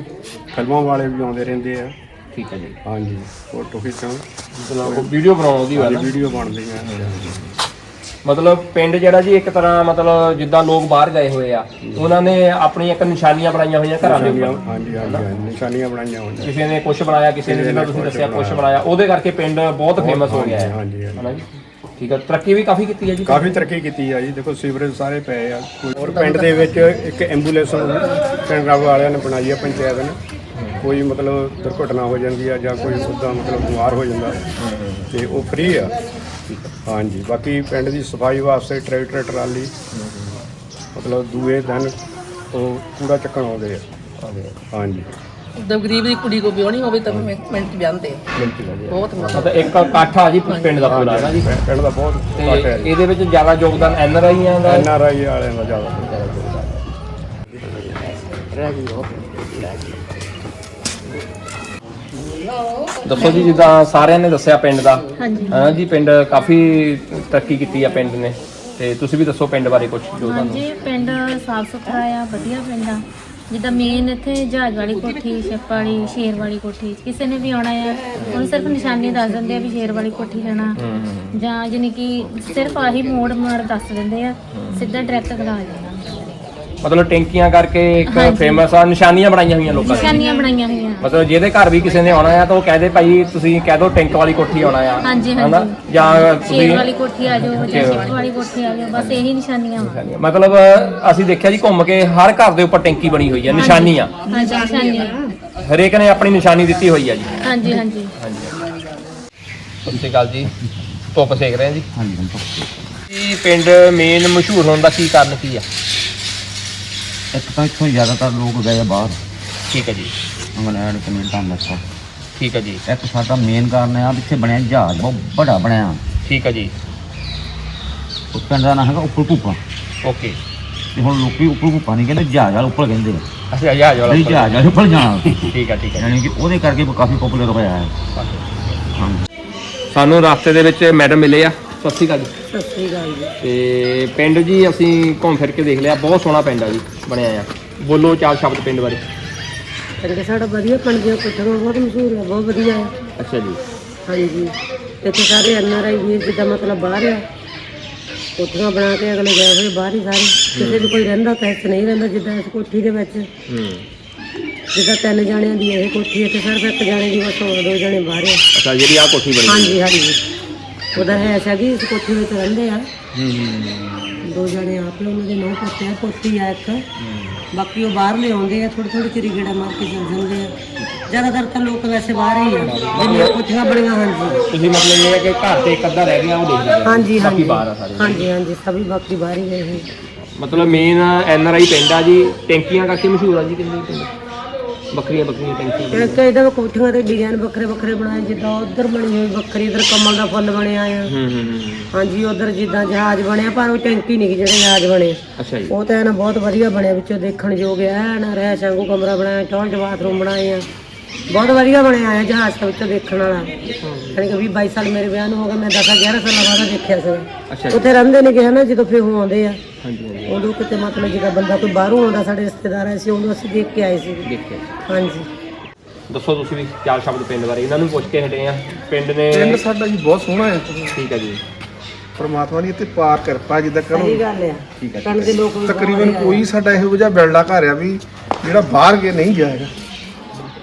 ਫਿਲਮਾਂ ਵਾਲੇ ਵੀ ਆਉਂਦੇ ਰਹਿੰਦੇ ਆ। ਠੀਕ ਹੈ ਜੀ। ਹਾਂਜੀ। ਫੋਟੋ ਖਿੱਚਣ ਵੀਡੀਓ ਬਣਾਉਣ ਉਹਦੀ ਵਾਲਾ ਵੀਡੀਓ ਬਣਦੀਆਂ ਮਤਲਬ ਪਿੰਡ ਜਿਹੜਾ ਜੀ ਇੱਕ ਤਰ੍ਹਾਂ ਮਤਲਬ ਜਿੱਦਾਂ ਲੋਕ ਬਾਹਰ ਗਏ ਹੋਏ ਆ ਉਹਨਾਂ ਨੇ ਆਪਣੀ ਇੱਕ ਨਿਸ਼ਾਨੀਆਂ ਬਣਾਈਆਂ ਹੋਈਆਂ ਘਰਾਂ ਦੇ ਉੱਪਰ। ਹਾਂਜੀ ਹਾਂਜੀ ਨਿਸ਼ਾਨੀਆਂ ਬਣਾਈਆਂ ਹੋਈਆਂ। ਕਿਸੇ ਨੇ ਕੁਝ ਬਣਾਇਆ ਕਿਸੇ ਨੇ ਜਿੱਦਾਂ ਤੁਸੀਂ ਦੱਸਿਆ ਕੁਝ ਬਣਾਇਆ ਉਹਦੇ ਕਰਕੇ ਪਿੰਡ ਬਹੁਤ ਫੇਮਸ ਹੋ ਗਿਆ ਹੈ। ਹਾਂਜੀ ਹਨਾ ਜੀ? ਠੀਕ ਹੈ ਤਰੱਕੀ ਵੀ ਕਾਫੀ ਕੀਤੀ ਹੈ ਜੀ? ਕਾਫੀ ਤਰੱਕੀ ਕੀਤੀ ਆ ਜੀ ਦੇਖੋ ਸੀਵਰੇਜ ਸਾਰੇ ਪਏ ਆ। ਹੋਰ ਪਿੰਡ ਦੇ ਵਿੱਚ ਇੱਕ ਐਂਬੂਲੈਂਸ ਪਿੰਡ ਰਾਵ ਵਾਲਿਆਂ ਨੇ ਬਣਾਈ ਆ ਪੰਚਾਇਤ ਨੇ। ਕੋਈ ਮਤਲਬ ਦੁਰਘਟਨਾ ਹੋ ਜਾਂਦੀ ਆ ਜਾਂ ਕੋਈ ਉਦਾਂ ਮਤਲਬ ਬਿਮਾਰ ਹੋ ਜਾਂਦਾ ਤੇ ਉਹ ਫ੍ਰੀ ਆ। ਹਾਂਜੀ ਬਾਕੀ ਪਿੰਡ ਦੀ ਸਫ਼ਾਈ ਵਾਸਤੇ ਟਰੈਕਟਰ ਟਰਾਲੀ ਮਤਲਬ ਦੂਏ ਦਿਨ ਉਹ ਕੂੜਾ ਚੱਕਣ ਆਉਂਦੇ ਆ। ਹਾਂਜੀ। ਜਦ ਗਰੀਬ ਦੀ ਕੁੜੀ ਕੋ ਵਿਆਹਣੀ ਹੋਵੇ ਤਾਂ ਮਿੰਟ ਮਿੰਟ ਵਿਆਹਦੇ ਆ। ਬਹੁਤ ਮਤਲਬ। ਮਤਲਬ ਇੱਕ ਇਕੱਠ ਆ ਜੀ ਪਿੰਡ ਦਾ ਪੂਰਾ ਨਾ ਜੀ? ਪਿੰਡ ਦਾ ਬਹੁਤ ਤੇ ਘੱਟ ਹੈ ਇਹਦੇ ਵਿੱਚ ਜ਼ਿਆਦਾ ਯੋਗਦਾਨ ਐਨ ਆਰ ਆਈਆਂ ਦਾ? ਐਨ ਆਰ ਆਈ ਵਾਲਿਆਂ ਦਾ ਜ਼ਿਆਦਾ। ਦੱਸੋ ਜੀ ਜਿੱਦਾਂ ਸਾਰਿਆਂ ਨੇ ਦੱਸਿਆ ਪਿੰਡ ਦਾ। ਹਾਂਜੀ। ਹਾਂ ਜੀ ਪਿੰਡ ਕਾਫੀ ਤਰੱਕੀ ਕੀਤੀ ਆ ਪਿੰਡ ਨੇ। ਤੇ ਤੁਸੀਂ ਵੀ ਦੱਸੋ ਪਿੰਡ ਬਾਰੇ ਕੁਝ ਜੋ ਤੁਹਾਨੂੰ ਹਾਂਜੀ ਪਿੰਡ ਸਾਫ਼ ਸੁਥਰਾ ਆ ਵਧੀਆ ਪਿੰਡ ਆ। ਜਿੱਦਾਂ ਮੇਨ ਇੱਥੇ ਜਹਾਜ਼ ਵਾਲੀ ਕੋਠੀ ਛੱਪ ਵਾਲੀ ਸ਼ੇਰ ਵਾਲੀ ਕੋਠੀ ਕਿਸੇ ਨੇ ਵੀ ਆਉਣਾ ਆ ਉਹਨੂੰ ਸਿਰਫ ਨਿਸ਼ਾਨੀ ਦੱਸ ਦਿੰਦੇ ਆ ਵੀ ਸ਼ੇਰ ਵਾਲੀ ਕੋਠੀ ਲੈਣਾ ਜਾਂ ਜਾਣੀ ਕਿ ਸਿਰਫ ਆਹੀ ਮੋੜ ਮਾੜ ਦੱਸ ਦਿੰਦੇ ਆ ਸਿੱਧਾ ਡਾਇਰੈਕਟ ਦਿਖਾ ਦੇਣਾ ਮਤਲਬ ਟੈਂਕੀਆਂ ਕਰਕੇ ਇੱਕ ਹਾਂਜੀ। ਫੇਮਸ ਆ ਨਿਸ਼ਾਨੀਆਂ ਬਣਾਈਆਂ ਹੋਈਆਂ ਲੋਕਾਂ ਨੇ ਨਿਸ਼ਾਨੀਆਂ ਬਣਾਈਆਂ ਹੋਈਆਂ। ਮਤਲਬ ਜਿਹਦੇ ਘਰ ਵੀ ਕਿਸੇ ਨੇ ਆਉਣਾ ਆ ਤਾਂ ਉਹ ਕਹਦੇ ਭਾਈ ਤੁਸੀਂ ਕਹਿ ਦਿਓ ਟੈਂਕ ਵਾਲੀ ਕੋਠੀ ਆਉਣਾ ਆ। ਹਾਂਜੀ, ਹਨਾ? ਹਾਂਜੀ। ਜਾਂ ਸ਼ੇਰ ਤੁਸੀਂ ਵਾਲੀ ਕੋਠੀ ਆ ਜਾਓ ਜਾਂ ਛੱਪ ਵਾਲੀ ਕੋਠੀ ਆ ਜਾਓ ਬਸ ਇਹੀ ਨਿਸ਼ਾਨੀਆਂ ਵਾ। ਮਤਲਬ ਅਸੀਂ ਦੇਖਿਆ ਜੀ ਘੁੰਮ ਕੇ ਹਰ ਘਰ ਦੇ ਉੱਪਰ ਟੈਂਕੀ ਬਣੀ ਹੋਈ ਹੈ ਨਿਸ਼ਾਨੀਆਂ। ਹਾਂਜੀ ਨਿਸ਼ਾਨੀਆਂ। ਹਰੇਕ ਨੇ ਆਪਣੀ ਨਿਸ਼ਾਨੀ ਦਿੱਤੀ ਹੋਈ ਹੈ ਜੀ। ਹਾਂਜੀ ਹਾਂਜੀ। ਹਾਂਜੀ। ਸਤਿ ਸ਼੍ਰੀ ਅਕਾਲ ਜੀ। ਧੁੱਪ ਸੇਕ ਰਹੇ ਜੀ। ਹਾਂਜੀ ਹਾਂਜੀ ਇਹ ਪਿੰਡ ਮੇਨ ਮਸ਼ਹੂਰ ਹੋਣ ਦਾ ਕੀ ਕਾਰਨ ਕੀ ਆ? ਇੱਕ ਤਾਂ ਇੱਥੋਂ ਜ਼ਿਆਦਾਤਰ ਲੋਕ ਗਏ ਆ ਬਾਹਰ। ਠੀਕ ਹੈ ਜੀ। ਇੰਗਲੈਂਡ ਕੈਨੇਡਾ ਅਮਰੀਕਾ ਠੀਕ ਹੈ ਜੀ। ਇੱਕ ਸਾਡਾ ਮੇਨ ਕਾਰਨ ਆ ਵੀ ਇੱਥੇ ਬਣਿਆ ਜਹਾਜ਼ ਬਹੁਤ ਵੱਡਾ ਬਣਿਆ। ਠੀਕ ਹੈ ਜੀ। ਉਸ ਪਿੰਡ ਦਾ ਨਾਂ ਹੈਗਾ ਉੱਪਰ ਭੂਪਾ। ਓਕੇ। ਤੇ ਹੁਣ ਲੋਕੀ ਉੱਪਰ ਭੂਪਾ ਨਹੀਂ ਕਹਿੰਦੇ ਜਹਾਜ਼ ਵਾਲਾ ਉੱਪਰ ਕਹਿੰਦੇ ਆ। ਅਸੀਂ ਜਹਾਜ਼ ਵਾਲਾ ਨਹੀਂ ਜਹਾਜ਼ ਵਾਲੇ ਉੱਪਰ ਜਾਣਾ। ਠੀਕ ਹੈ ਠੀਕ ਹੈ। ਯਾਨੀ ਕਿ ਉਹਦੇ ਕਰਕੇ ਵੀ ਕਾਫੀ ਪਪੂਲਰ ਹੋਇਆ ਹੈ। ਹਾਂਜੀ। ਸਾਨੂੰ ਰਸਤੇ ਦੇ ਵਿੱਚ ਮੈਡਮ ਮਿਲੇ ਆ। ਸਤਿ ਸ਼੍ਰੀ ਅਕਾਲ ਜੀ। ਸਤਿ ਸ੍ਰੀ ਅਕਾਲ ਜੀ। ਤੇ ਪਿੰਡ ਜੀ ਅਸੀਂ ਘੁੰਮ ਫਿਰ ਕੇ ਦੇਖ ਲਿਆ ਬਹੁਤ ਸੋਹਣਾ ਪਿੰਡ ਆ ਜੀ ਬਣਿਆ ਆ। ਬੋਲੋ ਚਾਰ ਸ਼ਬਦ ਪਿੰਡ ਬਾਰੇ। ਪਿੰਡ ਸਾਡਾ ਵਧੀਆ ਪਿੰਡ ਦੀਆਂ ਕੋਠੀਆਂ ਬਹੁਤ ਮਸ਼ਹੂਰ ਹੈ ਬਹੁਤ ਵਧੀਆ ਹੈ ਅੱਛਾ ਜੀ। ਹਾਂਜੀ। ਇੱਥੇ ਸਾਰੇ ਐਨ ਆਰ ਆਈ ਵੀਰ ਜਿੱਦਾਂ ਮਤਲਬ ਬਾਹਰ ਆ ਕੋਠੀਆਂ ਬਣਾ ਕੇ ਅਗਲੇ ਗਏ ਹੋਏ ਬਾਹਰ ਹੀ ਸਾਰੇ। ਕਿਸੇ ਵੀ ਕੋਈ ਰਹਿੰਦਾ ਤਾਂ ਇੱਥੇ ਨਹੀਂ ਰਹਿੰਦਾ ਜਿੱਦਾਂ ਇਸ ਕੋਠੀ ਦੇ ਵਿੱਚ। ਹੂੰ। ਜਿੱਦਾਂ ਤਿੰਨ ਜਾਣਿਆਂ ਦੀ ਇਹ ਕੋਠੀ ਇੱਥੇ ਸਿਰਫ ਇੱਕ ਜਾਣੇ ਦੀ ਬਸ ਹੋਰ ਦੋ ਜਾਣੇ ਬਾਹਰ ਆ। ਅੱਛਾ ਜਿਹੜੀ ਆ ਕੋਠੀ ਬਣੀ ਹਾਂਜੀ ਹਾਂਜੀ। ਉਹਦਾ ਹੈ ਹੈਗੀ ਇਸ ਕੋਠੀ ਵਿੱਚ ਰਹਿੰਦੇ ਆ। ਦੋ ਜਣੇ ਆਪੇ ਉਹਨਾਂ ਦੇ ਨੌ ਪੁੱਤੇ ਆ ਪੋਤੀ ਆ ਇੱਕ। ਬਾਕੀ ਉਹ ਬਾਹਰ ਲੈ ਆਉਂਦੇ ਆ ਥੋੜੀ ਥੋੜੀ ਚਿਰੀ ਗੇੜਾ ਮਾਰ ਕੇ ਚਲ ਜਾਂਦੇ ਆ। ਜ਼ਿਆਦਾਤਰ ਤਾਂ ਲੋਕ ਵੈਸੇ ਬਾਹਰ ਹੀ ਆ। ਜਿੰਨੀਆਂ ਕੋਠੀਆਂ ਬਣੀਆਂ ਹਾਂਜੀ। ਤੁਸੀਂ ਮਤਲਬ ਇਹ ਹੈ ਕਿ ਘਰ ਤੇ ਇੱਕ ਅੱਧਾ ਰਹਿ ਗਿਆ ਉਹ ਦੇਖ ਲਿਆ। ਹਾਂਜੀ ਬਾਕੀ ਹਾਂਜੀ। ਬਾਹਰ ਆ ਸਾਰੇ। ਹਾਂਜੀ ਹਾਂਜੀ ਸਭੀ ਬਾਕੀ ਬਾਹਰ ਹੀ ਗਏ ਹੋਏ। ਮਤਲਬ ਮੇਨ ਐਨ ਆਰ ਆਈ ਪਿੰਡ ਆ ਜੀ ਟੈਂਕੀਆਂ ਕਰਕੇ ਮਸ਼ਹੂਰ ਆ ਜੀ ਕਿੰਨੀ ਪਿੰਡ? ਬੱਕਰੀਆਂ ਬੱਕਰੀਆਂ ਟੈਂਕੀਆਂ ਤੇ ਕਈ ਦਾ ਕੋਠੀਆਂ ਦੇ ਡਿਜ਼ਾਈਨ ਵੱਖਰੇ ਵੱਖਰੇ ਬਣਾਏ ਜਿੱਦਾਂ ਉਧਰ ਬਣੀ ਹੋਈ ਵੱਖਰੀ ਇਧਰ ਕਮਲ ਦਾ ਫੁੱਲ ਬਣਿਆ ਆ। ਹੂੰ ਹੂੰ ਹੂੰ ਹਾਂਜੀ ਉਧਰ ਜਿੱਦਾਂ ਜਹਾਜ਼ ਬਣਿਆ ਪਰ ਉਹ ਟੈਂਕੀ ਨਹੀਂ ਗੀ ਜਿਹੜੇ ਜਹਾਜ਼ ਬਣੇ। ਅੱਛਾ ਜੀ। ਉਹ ਤਾਂ ਐਨ ਬਹੁਤ ਵਧੀਆ ਬਣਿਆ ਵਿੱਚੋਂ ਦੇਖਣ ਯੋਗ ਐਨ ਰਹਿ ਸ਼ਾਂਗੂ ਕਮਰਾ ਬਣਾਇਆ ਟਾਇਲਟ ਬਾਥਰੂਮ ਬਣਾਏ ਆ। ਬਹੁਤ ਵਧੀਆ ਬਣਿਆ ਆ ਜਹਾਜ਼ ਦੇ ਵਿੱਚੋਂ ਦੇਖਣ ਵਾਲਾ। ਯਾਨੀ ਕਿ 20 22 ਸਾਲ ਮੇਰੇ ਵਿਆਹ ਨੂੰ ਹੋ ਗਏ ਮੈਂ 10 11 ਸਾਲਾਂ ਬਾਅਦ ਦੇਖਿਆ ਸੀ ਅੱਛਾ ਜੀ। ਉੱਥੇ ਰਹਿੰਦੇ ਨੇ ਕਿ ਹਨਾ ਜਦੋਂ ਫਿਰ ਉਹ ਆਉਂਦੇ ਆ। ਹਾਂਜੀ ਹਾਂਜੀ। ਉਦੋਂ ਕਿਤੇ ਮਤਲਬ ਜਿਹੜਾ ਬੰਦਾ ਕੋਈ ਬਾਹਰੋਂ ਆਉਂਦਾ ਸਾਡੇ ਰਿਸ਼ਤੇਦਾਰ ਆਏ ਸੀ ਉਦੋਂ ਅਸੀਂ ਦੇਖ ਕੇ ਆਏ ਸੀ। ਦੇਖਿਆ ਹਾਂਜੀ। ਦੱਸੋ ਤੁਸੀਂ ਵੀ ਚਾਰ ਸ਼ਬਦ ਪਿੰਡ ਬਾਰੇ ਇਹਨਾਂ ਨੂੰ ਪੁੱਛ ਕੇ ਹਟੇ ਆ। ਪਿੰਡ ਨੇ ਪਿੰਡ ਸਾਡਾ ਜੀ ਬਹੁਤ ਸੋਹਣਾ ਹੈ। ਠੀਕ ਹੈ ਜੀ। ਪਰਮਾਤਮਾ ਦੀ ਇੱਥੇ ਪਾਰ ਕਿਰਪਾ ਜਿੱਦਾਂ ਸਹੀ ਕਰੋ ਗੱਲ ਆ। ਪਿੰਡ ਦੇ ਲੋਕ ਵੀ ਤਕਰੀਬਨ ਕੋਈ ਸਾਡਾ ਇਹੋ ਜਿਹਾ ਬਿਲਡਾ ਘਰ ਆ ਵੀ ਜਿਹੜਾ ਬਾਹਰ ਗਿਆ ਨਹੀਂ ਜਾਏਗਾ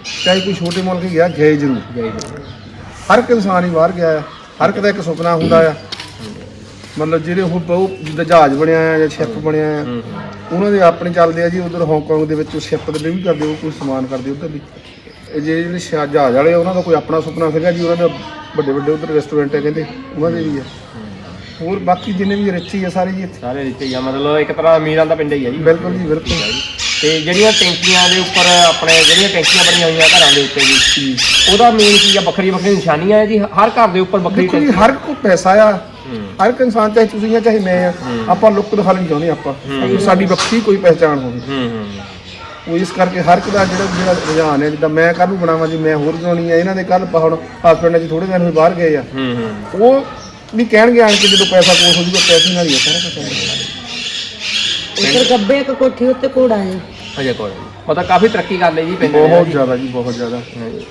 ਚਾਹੇ ਕੋਈ ਛੋਟੇ ਮੁਲਕ ਗਿਆ ਗਏ ਜ਼ਰੂਰ ਹਰ ਇੱਕ ਇਨਸਾਨ ਹੀ ਬਾਹਰ ਗਿਆ ਆ ਹਰ ਇੱਕ ਦਾ ਇੱਕ ਸੁਪਨਾ ਹੁੰਦਾ ਆ। ਮਤਲਬ ਜਿਹੜੇ ਉਹ ਬਹੁਤ ਜਿੱਦਾਂ ਜਹਾਜ਼ ਬਣਿਆ ਆ ਜਾਂ ਸ਼ਿਪ ਬਣਿਆ ਆ ਉਹਨਾਂ ਦੇ ਆਪਣੇ ਚੱਲਦੇ ਆ ਜੀ ਉਧਰ ਹਾਂਗਕਾਂਗ ਦੇ ਵਿੱਚ ਸ਼ਿਪ ਦੇ ਵੀ ਕਰਦੇ ਉਹ ਕੋਈ ਸਮਾਨ ਕਰਦੇ ਉਧਰ ਵੀ। ਇਹ ਜਿਹੜੇ ਜਹਾਜ਼ ਵਾਲੇ ਉਹਨਾਂ ਦਾ ਕੋਈ ਆਪਣਾ ਸੁਪਨਾ ਸੀਗਾ ਜੀ ਉਹਨਾਂ ਦਾ ਵੱਡੇ ਵੱਡੇ ਉਧਰ ਰੈਸਟੋਰੈਂਟ ਹੈ ਕਹਿੰਦੇ ਉਹਨਾਂ ਦੇ ਵੀ ਆ। ਹੋਰ ਬਾਕੀ ਜਿੰਨੇ ਵੀ ਰਿਚੀ ਆ ਸਾਰੇ ਜੀ ਇੱਥੇ। ਸਾਰੇ ਹੀ ਆ ਮਤਲਬ ਇੱਕ ਤਰ੍ਹਾਂ ਅਮੀਰਾਂ ਦਾ ਪਿੰਡ ਹੀ ਆ ਜੀ। ਬਿਲਕੁਲ ਜੀ ਬਿਲਕੁਲ। ਤੇ ਜਿਹੜੀਆਂ ਟੈਂਕੀਆਂ ਦੇ ਉੱਪਰ ਆਪਣੇ ਜਿਹੜੀਆਂ ਟੈਂਕੀਆਂ ਬਣੀਆਂ ਹੋਈਆਂ ਘਰਾਂ ਦੇ ਉੱਤੇ ਜੀ ਉਹਦਾ ਮੇਨ ਕੀ ਆ ਵੱਖਰੀ ਵੱਖਰੀ ਨਿਸ਼ਾਨੀਆਂ ਹੈ ਜੀ ਹਰ ਘਰ ਦੇ ਉੱਪਰ ਵੱਖਰੀ ਦੇਖੋ ਜੀ ਟੈਂਕੀ ਹਰ ਕੋਈ ਪੈਸਾ ਆ ਹਰ ਇੱਕ ਇਨਸਾਨ ਚਾਹੇ ਤੁਸੀਂ ਆ ਚਾਹੇ ਮੈਂ ਆ ਆਪਾਂ ਲੁੱਕ ਦਿਖਾਉਣੀ ਨਹੀਂ ਚਾਹੁੰਦੇ ਆਪਾਂ ਕਿ ਸਾਡੀ ਵੱਖਰੀ ਕੋਈ ਪਹਿਚਾਣ ਹੋਵੇ। ਹੂੰ ਹੂੰ। ਉਹ ਇਸ ਕਰਕੇ ਹਰ ਇੱਕ ਦਾ ਜਿਹੜਾ ਜਿਹੜਾ ਰੁਝਾਨ ਹੈ ਜਿੱਦਾਂ ਮੈਂ ਕੱਲ੍ਹ ਨੂੰ ਬਣਾਵਾਂ ਜੀ ਮੈਂ ਹੋਰ ਬਣਾਉਣੀ ਆ ਇਹਨਾਂ ਦੇ ਕੱਲ ਹੁਣ ਹਸਬੰਡ ਜੀ ਥੋੜੇ ਦਿਨ ਹੋਏ ਬਾਹਰ ਗਏ ਆ। ਹੂੰ ਹੂੰ। ਉਹ ਵੀ ਕਹਿਣਗੇ ਆਣ ਕੇ ਜਦੋਂ ਪੈਸਾ ਕੋਲ ਹੋ ਜੂਗਾ ਪੈਸੇ ਨਾਲ ਹੀ ਆ ਸਾਰਾ ਕੁਝ ਉੱਧਰ ਗੱਬੇ ਇੱਕ ਕੋਠੀ ਉੱਤੇ ਘੋੜਾ ਹੈ ਅਜੇ ਕੋਲ ਮਤਲਬ ਕਾਫੀ ਤਰੱਕੀ ਕਰ ਲਈ ਜੀ ਪਿੰਡ ਬਹੁਤ ਨੇ ਜ਼ਿਆਦਾ ਜੀ ਬਹੁਤ ਜ਼ਿਆਦਾ।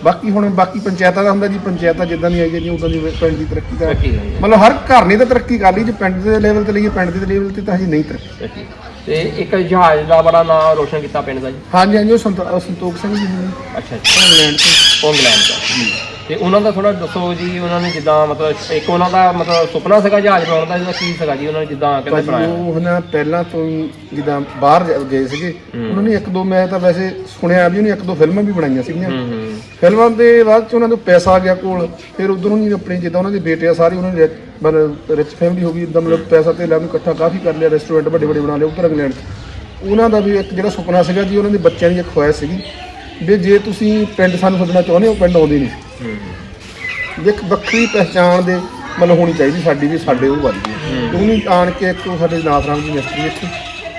ਬਾਕੀ ਹੁਣ ਬਾਕੀ ਪੰਚਾਇਤਾਂ ਦਾ ਹੁੰਦਾ ਜੀ ਪੰਚਾਇਤਾਂ ਜਿੱਦਾਂ ਦੀ ਆਈ ਜੀ ਉਦਾਂ ਦੀ ਪਿੰਡ ਦੀ ਤਰੱਕੀ ਦਾ ਤਰੱਕੀ ਹੋਈ ਹੈ। ਮਤਲਬ ਹਰ ਘਰ ਨੇ ਤਾਂ ਤਰੱਕੀ ਕਰ ਲਈ ਜੇ ਪਿੰਡ ਦੇ ਲੈਵਲ ਤੇ ਲਈਏ ਪਿੰਡ ਦੇ ਲੈਵਲ ਤੇ ਤਾਂ ਹਜੇ ਨਹੀਂ ਤਰੱਕੀ। ਤਰੱਕੀ। ਤੇ ਇੱਕ ਜਹਾਜ਼ ਦਾ ਬੜਾ ਨਾਮ ਰੋਸ਼ਨ ਕੀਤਾ ਪਿੰਡ ਦਾ ਜੀ। ਹਾਂਜੀ ਹਾਂਜੀ ਉਹ ਸੰਤੋ- ਉਹ ਸੰਤੋਖ ਸਿੰਘ ਜੀ ਨੇ। ਅੱਛਾ ਅੱਛਾ ਇੰਗਲੈਂਡ ਤੋਂ। ਇੰਗਲੈਂਡ ਦਾ ਤੇ ਉਹਨਾਂ ਦਾ ਥੋੜਾ ਦੱਸੋ ਜੀ ਉਹਨਾਂ ਨੇ ਜਿੱਦਾਂ ਮਤਲਬ ਇੱਕ ਉਹਨਾਂ ਦਾ ਮਤਲਬ ਸੁਪਨਾ ਸੀਗਾ ਜਹਾਜ਼ ਬਣਾਉਣ ਦਾ ਜਿਹਦਾ ਕੀ ਸੀਗਾ ਜੀ ਉਹਨਾਂ ਨੇ ਜਿੱਦਾਂ ਕਹਿੰਦੇ ਭਾਜੀ ਬਣਾਇਆ? ਉਹ ਨਾ ਪਹਿਲਾਂ ਤੋਂ ਹੀ ਜਿੱਦਾਂ ਬਾਹਰ ਜ- ਗਏ ਸੀਗੇ ਉਹਨਾਂ ਨੇ ਇੱਕ ਦੋ ਮੈਂ ਤਾਂ ਵੈਸੇ ਸੁਣਿਆ ਵੀ ਉਹਨੇ ਇੱਕ ਦੋ ਫਿਲਮਾਂ ਵੀ ਬਣਾਈਆਂ ਸੀਗੀਆਂ। ਫਿਲਮਾਂ ਦੇ ਬਾਅਦ ਚ ਉਹਨਾਂ ਨੂੰ ਪੈਸਾ ਆ ਗਿਆ ਕੋਲ ਫਿਰ ਉਧਰੋਂ ਹੀ ਆਪਣੇ ਜਿੱਦਾਂ ਉਹਨਾਂ ਦੇ ਬੇਟੇ ਆ ਸਾਰੇ ਉਹਨਾਂ ਦੀ ਰਿਚ- ਮਤਲਬ ਰਿਚ ਫੈਮਿਲੀ ਹੋ ਗਈ ਇਦਾਂ ਮਤਲਬ ਪੈਸਾ ਤੇ ਨੂੰ ਇਕੱਠਾ ਕਾਫੀ ਕਰ ਲਿਆ ਰੈਸਟੋਰੈਂਟ ਵੱਡੇ ਵੱਡੇ ਬਣਾ ਲਏ ਉੱਧਰ ਇੰਗਲੈਂਡ। 'ਚ ਉਹਨਾਂ ਦਾ ਵੀ ਇੱਕ ਜਿਹੜਾ ਸੁਪਨਾ ਸੀਗਾ ਜੀ ਉਹਨਾਂ ਦੇ ਬੱਚਿਆਂ ਦੀ ਇੱਕ ਖੁਆਇਸ਼ ਸੀਗੀ ਵੀ ਜੇ ਤੁਸੀਂ ਪਿੰਡ ਸਾਨੂੰ ਸੱਦਣਾ ਚਾਹੁੰਦੇ ਹੋ ਪਿੰਡ ਆਉਂਦੇ ਨਹੀਂ। ਜੇ ਇੱਕ ਵੱਖਰੀ ਪਹਿਚਾਣ ਦੇ ਮਤਲਬ ਹੋਣੀ ਚਾਹੀਦੀ ਸਾਡੀ ਵੀ ਸਾਡੇ ਉਹ ਵੱਜ ਗਈ ਤੇ ਉਹਨੇ ਆਣ ਕੇ ਇੱਕ ਉਹ ਸਾਡੇ ਨਾਥ ਰਾਮ ਜੀ ਮਿਸਤਰੀ ਇੱਥੇ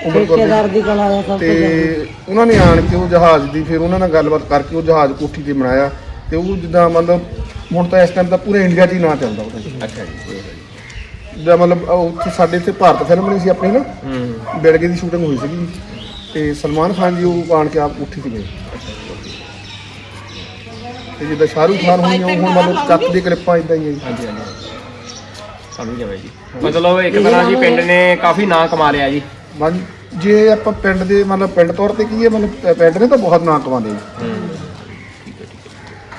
ਉਮਰ ਕੌਰ ਠੇਕੇਦਾਰ ਦੀ ਕਲਾ ਦਾ ਸਭ ਤੇ ਉਹਨਾਂ ਨੇ ਆਣ ਕੇ ਉਹ ਜਹਾਜ਼ ਦੀ ਫਿਰ ਉਹਨਾਂ ਨਾਲ ਗੱਲਬਾਤ ਕਰਕੇ ਉਹ ਜਹਾਜ਼ ਕੋਠੀ ਤੇ ਬਣਾਇਆ। ਤੇ ਉਹ ਜਿੱਦਾਂ ਮਤਲਬ ਹੁਣ ਤਾਂ ਇਸ ਟਾਈਮ ਤਾਂ ਪੂਰੇ ਇੰਡੀਆ 'ਚ ਹੀ ਨਾਂ ਚੱਲਦਾ ਉਹਦਾ। ਅੱਛਾ ਜੀ ਜਿੱਦਾਂ ਮਤਲਬ ਉਹ ਉੱਥੇ ਸਾਡੇ ਇੱਥੇ ਭਾਰਤ ਫਿਲਮ ਬਣੀ ਸੀ ਆਪਣੀ ਨਾ। ਹੂੰ। ਬੇੜਗੇ ਦੀ ਸ਼ੂਟਿੰਗ ਹੋਈ ਸੀਗੀ। ਤੇ ਸਲਮਾਨ ਖਾਨ ਜੀ ਉਹ ਆਣ ਕੇ ਆਪ ਕੋਠੀ ਤੇ ਗਏ। ਤੇ ਜਿੱਦਾਂ ਸ਼ਾਹਰੂਖ ਖਾਨ ਹੋਈ ਉਹ ਹੁਣ ਮਤਲਬ ਚੱਕ ਦੀ ਕਲਿੱਪਾਂ ਇਦਾਂ ਹੀ ਹੈ ਜੀ। ਹਾਂਜੀ ਹਾਂਜੀ। ਸਮਝ ਜਾਵੇ ਜੀ। ਮਤਲਬ ਇੱਕ ਤਰ੍ਹਾਂ ਜੀ ਪਿੰਡ ਨੇ ਕਾਫੀ ਨਾਂ ਕਮਾ ਲਿਆ ਜੀ। ਹਾਂਜੀ ਜੇ ਆਪਾਂ ਪਿੰਡ ਦੇ ਮਤਲਬ ਪਿੰਡ ਤੌਰ ਤੇ ਕੀ ਹੈ ਮਤਲਬ ਪਿੰਡ ਨੇ ਤਾਂ ਬਹੁਤ ਨਾਂ ਕਮਾਉਂਦੇ ਜੀ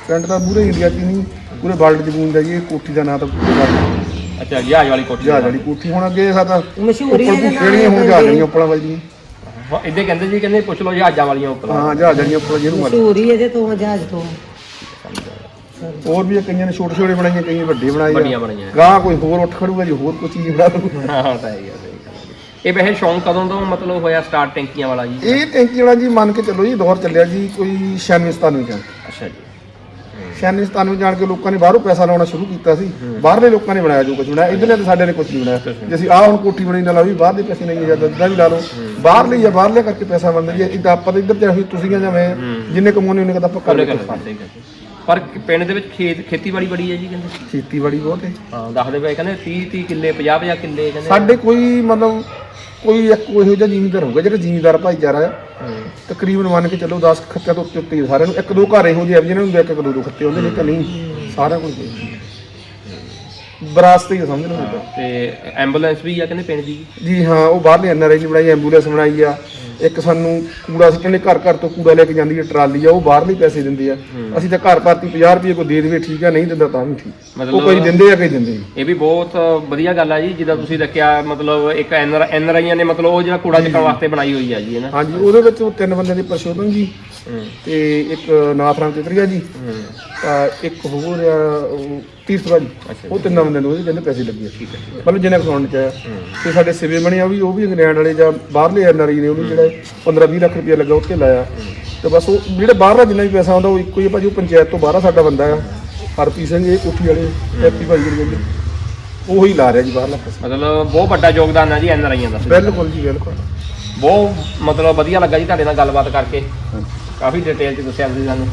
ਪਿੰਡ ਤਾਂ ਪੂਰੇ ਇੰਡੀਆ 'ਚ ਹੀ ਨਹੀਂ ਪੂਰੇ ਵਰਲਡ 'ਚ ਗੂੰਜਦਾ ਜੀ ਇਹ ਕੋਠੀ ਦਾ ਨਾਂ ਤਾਂ ਜਹਾਜ਼ ਅੱਛਾ ਜਹਾਜ਼ ਵਾਲੀ ਕੋਠੀ ਵਾਲੀ ਕੋਠੀ ਹੁਣ ਅੱਗੇ ਸਾਡਾ ਮਸ਼ਹੂਰੀ ਉੱਪਰ ਇਹਦੇ ਕਿਹੜੀਆਂ ਹੁਣ ਜਹਾਜ਼ ਵਾਲੀਆਂ ਉੱਪਰਾਂ ਵੱਜਦੀਆਂ ਹਾਂ, ਇੱਦਾਂ ਕਹਿੰਦੇ ਜੀ ਕਹਿੰਦੇ ਪੁੱਛ ਲਓ ਜਹਾਜ਼ਾਂ ਵਾਲੀਆਂ ਉੱਪਰ। ਹਾਂ ਜਹਾਜ਼ ਵਾਲੀਆਂ ਉੱਪਰ ਜਿਹਨੂੰ ਮਸ਼ਹੂਰੀ ਇਹਦੇ ਤੋਂ ਆ, ਜਹਾਜ਼ ਤੋਂ। ਹੋਰ ਵੀ ਕਈਆਂ ਨੇ ਛੋਟੇ ਛੋਟੇ ਬਣਾਈਆਂ ਕਈਆਂ ਵੱਡੇ ਬਣਾਏ ਆ। ਵੱਡੀਆਂ ਬਣਾਈਆਂ। ਗਾਂ ਕੋਈ ਹੋਰ ਉੱਠ ਖੜੂਗਾ ਜੀ ਹੋਰ ਕੋਈ ਚੀਜ਼ ਬਣਾ ਦੂਗਾ ਹਾਂ ਤਾਂ ਹੈ ਹੀ ਆ, ਸਹੀ ਗੱਲ ਹੈ ਜੀ। ਇਹ ਵੈਸੇ ਸ਼ੌਂਕ ਕਦੋਂ ਤੋਂ ਮਤਲਬ ਹੋਇਆ ਸਟਾਰਟ ਟੈਂਕੀਆਂ ਵਾਲਾ ਜੀ? ਇਹ ਟੈਂਕੀ ਵਾਲਾ ਜੀ ਮੰਨ ਕੇ ਚੱਲੋ ਜੀ ਦੌਰ ਚੱਲਿਆ ਜੀ ਕੋਈ 96 ਨੂੰ ਜਾਂ ਅੱਛਾ ਜੀ। 96 ਨੂੰ ਜਾਣ ਕੇ ਲੋਕਾਂ ਨੇ ਬਾਹਰੋਂ ਪੈਸਾ ਲਾਉਣਾ ਸ਼ੁਰੂ ਕੀਤਾ ਸੀ। ਬਾਹਰਲੇ ਲੋਕਾਂ ਨੇ ਬਣਾਇਆ ਜੋ ਕੁਝ ਬਣਾਇਆ ਇਧਰਲੇ ਤਾਂ ਸਾਡੇ ਨੇ ਕੁਝ ਨਹੀਂ ਬਣਾਇਆ। ਜੇ ਅਸੀਂ ਆਹ ਹੁਣ ਕੋਠੀ ਬਣੀ ਨਾਲ ਵੀ ਬਾਹਰ ਦੇ ਪੈਸੇ ਨਹੀਂ ਜਾਂ ਦੱਦਾ ਵੀ ਲਾ ਲਓ। ਬਾਹਰ ਲਈ ਜਾਂ ਬਾਹਰਲੇ ਕਰਕੇ ਪੈਸਾ ਬਣਦਾ ਜੀ ਇਦਾਂ ਆਪਾਂ ਤਾਂ ਇੱਧਰ ਚਾਹੇ ਤੁਸੀਂ ਜਾਂ ਮੈਂ ਜਿੰਨੇ ਕਮਾਉਣੇ ਉਹਨੇ ਕਦਾ ਆਪਾਂ ਕਰ ਉਹਨੇ ਕਰ ਸਹੀ ਗੱਲ ਹੈ। ਪਰ ਪਿੰਡ ਦੇ ਵਿੱਚ ਖੇਤ ਖੇਤੀਬਾੜੀ ਬੜੀ ਹੈ ਜੀ ਕਹਿੰਦੇ। ਖੇਤੀਬਾੜੀ ਬਹੁਤ ਹੈ। ਹਾਂ ਦੱਸਦੇ ਪਏ ਕਹਿੰਦੇ 30 30 ਕਿੱਲੇ 50 50 ਕਿੱਲੇ ਕਹਿੰਦੇ। ਸਾਡੇ ਕੋਈ ਮਤਲਬ ਕੋਈ ਇੱਕ ਇਹੋ ਜਿਹਾ ਜ਼ਿਮੀਂਦਾਰ ਹੋਊਗਾ ਜਿਹੜਾ ਜ਼ਿਮੀਂਦਾਰ ਭਾਈਚਾਰਾ ਆ। ਤਕਰੀਬਨ ਮੰਨ ਕੇ ਚੱਲੋ 10 ਖੱਤਿਆਂ ਤੋਂ ਉੱਤੇ ਉੱਤੇ ਹੀ ਸਾਰਿਆਂ ਨੂੰ ਇੱਕ ਦੋ ਘਰ ਇਹੋ ਜਿਹੇ ਆ ਵੀ ਜਿਹਨਾਂ ਨੂੰ ਇੱਕ ਇੱਕ ਦੋ ਦੋ ਖੱਤੇ ਹੁੰਦੇ ਨੇ ਤਾਂ ਨਹੀਂ ਸਾਰਿਆਂ ਕੋਲ ਕੋਈ ਵਿਰਾਸਤ ਹੀ ਸਮਝ ਲਓ ਜਿੱਦਾਂ। ਤੇ ਐਂਬੂਲੈਂਸ ਵੀ ਆ ਕਹਿੰਦੇ ਪਿੰਡ ਦੀ? ਜੀ ਹਾਂ ਉਹ ਬਾਹਰਲੇ ਐਨਆਰਆਈ ਨੇ ਬਣਾਈ ਐਂਬੂਲੈਂਸ ਬਣਾਈ ਆ। ਇੱਕ ਸਾਨੂੰ ਕੂੜਾ ਸਿੱਟਣ ਲਈ ਘਰ ਘਰ ਤੋਂ ਕੂੜਾ ਲੈ ਕੇ ਜਾਂਦੀ ਹੈ ਟਰਾਲੀ ਆ ਉਹ ਬਾਹਰਲੇ ਪੈਸੇ ਦਿੰਦੇ ਆ। ਅਸੀਂ ਤਾਂ ਘਰ ਭਾਰਤੀ 50 ਰੁਪਏ ਕੋਈ ਦੇ ਦੇਵੇ ਠੀਕ ਆ ਨਹੀਂ ਦਿੰਦਾ ਤਾਂ ਵੀ ਠੀਕ। ਮਤਲਬ- ਉਹ ਕੋਈ ਦਿੰਦੇ ਆ ਕੋਈ ਦਿੰਦੇ ਨਹੀਂ। ਇਹ ਵੀ ਬਹੁਤ ਵਧੀਆ ਗੱਲ ਆ ਜੀ ਜਿੱਦਾਂ ਤੁਸੀਂ ਦੱਸਿਆ ਮਤਲਬ ਇੱਕ ਐਨ ਆਈਆਂ ਨੇ ਮਤਲਬ ਉਹ ਜਿਹੜਾ ਕੂੜਾ ਚੱਕਣ ਵਾਸਤੇ ਬਣਾਈ ਹੋਈ ਆ ਜੀ ਹੈ ਨਾ? ਹਾਂਜੀ ਉਹਦੇ ਵਿੱਚ ਉਹ ਤਿੰਨ ਬੰਦਿਆਂ ਦੇ ਪਰਸ਼ੋਤਮ ਜੀ ਤੇ ਇੱਕ ਨਾਥਰਾਮ ਚਤਰੀਆ ਜੀ ਹੂੰ। ਤਾਂ ਇੱਕ ਹੋਰ ਆ ਤੀਰਥਰਾ ਜੀ। ਉਹ ਤਿੰਨਾਂ ਬੰਦਿਆਂ ਨੂੰ ਉਹਦੇ ਕਹਿੰਦੇ ਪੈਸੇ ਲੱਗੇ ਠੀਕ ਹੈ ਮਤਲਬ ਜਿੰਨਾ ਅਕਾਊਂਟ ਚ ਆਇਆ। ਤੇ ਸਾਡੇ ਸਿਵੇ ਬਣੇ ਆ ਵੀ ਉਹ ਵੀ ਇੰਗਲੈਂਡ ਵਾਲੇ ਜਾਂ ਬਾਹਰਲੇ ਐਨਆਰਈ ਨੇ ਉਹਨੂੰ ਜਿਹੜਾ 15 20 ਲੱਖ ਰੁਪਏ ਲੱਗਾ ਉੱਤੇ ਲਾਇਆ। ਤੇ ਬਸ ਉਹ ਜਿਹੜੇ ਬਾਹਰਲਾ ਜਿੰਨਾ ਵੀ ਪੈਸਾ ਆਉਂਦਾ ਉਹ ਇੱਕੋ ਹੀ ਭਾਜੀ ਉਹ ਪੰਚਾਇਤ ਤੋਂ ਬਾਹਰ ਸਾਡਾ ਬੰਦਾ ਆ। ਹਰਪ੍ਰੀਤ ਸਿੰਘ ਇਹ ਕੋਠੀ ਵਾਲੇ ਹੈਪੀ ਭਾਈ ਜਿਹੜੇ ਕਹਿੰਦੇ ਉਹੀ ਲਾ ਰਿਹਾ ਜੀ ਬਾਹਰਲਾ ਪੈਸਾ। ਮਤਲਬ ਬਹੁਤ ਵੱਡਾ ਯੋਗਦਾਨ ਹੈ ਜੀ ਐਨ ਆਈਆਂ ਦਾ। ਬਿਲਕੁਲ ਜੀ ਬਿਲਕੁਲ। ਬਹੁਤ ਮਤਲਬ ਵਧੀਆ ਲੱਗਾ ਜੀ ਤੁਹਾਡੇ ਨਾਲ ਗੱਲਬਾਤ ਕਰਕੇ। ਕਾਫੀ ਡਿਟੇਲ ਚ ਦੱਸਿਆ ਤੁਸੀਂ ਸਾਨੂੰ।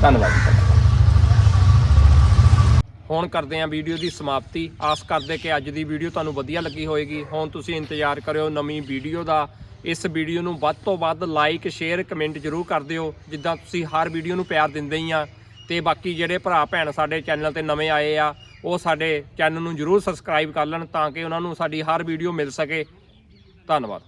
ਧੰਨਵਾਦ। ਜੀ ਹੁਣ ਕਰਦੇ ਹਾਂ ਵੀਡੀਓ ਦੀ ਸਮਾਪਤੀ। ਆਸ ਕਰਦੇ ਕਿ ਅੱਜ ਦੀ ਵੀਡੀਓ ਤੁਹਾਨੂੰ ਵਧੀਆ ਲੱਗੀ ਹੋਵੇਗੀ ਹੁਣ ਤੁਸੀਂ ਇੰਤਜ਼ਾਰ ਕਰਿਓ ਨਵੀਂ ਵੀਡੀਓ ਦਾ। ਇਸ ਵੀਡੀਓ ਨੂੰ ਵੱਧ ਤੋਂ ਵੱਧ ਲਾਈਕ ਸ਼ੇਅਰ ਕਮੈਂਟ ਜ਼ਰੂਰ ਕਰ ਦਿਓ। ਜਿੱਦਾਂ ਤੁਸੀਂ ਹਰ ਵੀਡੀਓ ਨੂੰ ਪਿਆਰ ਦਿੰਦੇ ਹੀ ਆ। ਤੇ ਬਾਕੀ ਜਿਹੜੇ ਭਰਾ ਭੈਣ ਸਾਡੇ ਚੈਨਲ ਤੇ ਨਵੇਂ ਆਏ ਆ, ਉਹ ਸਾਡੇ ਚੈਨਲ ਨੂੰ ਜ਼ਰੂਰ ਸਬਸਕ੍ਰਾਈਬ ਕਰ ਲੈਣ ਤਾਂ ਕਿ ਉਹਨਾਂ ਨੂੰ ਸਾਡੀ ਹਰ ਵੀਡੀਓ ਮਿਲ ਸਕੇ। ਧੰਨਵਾਦ।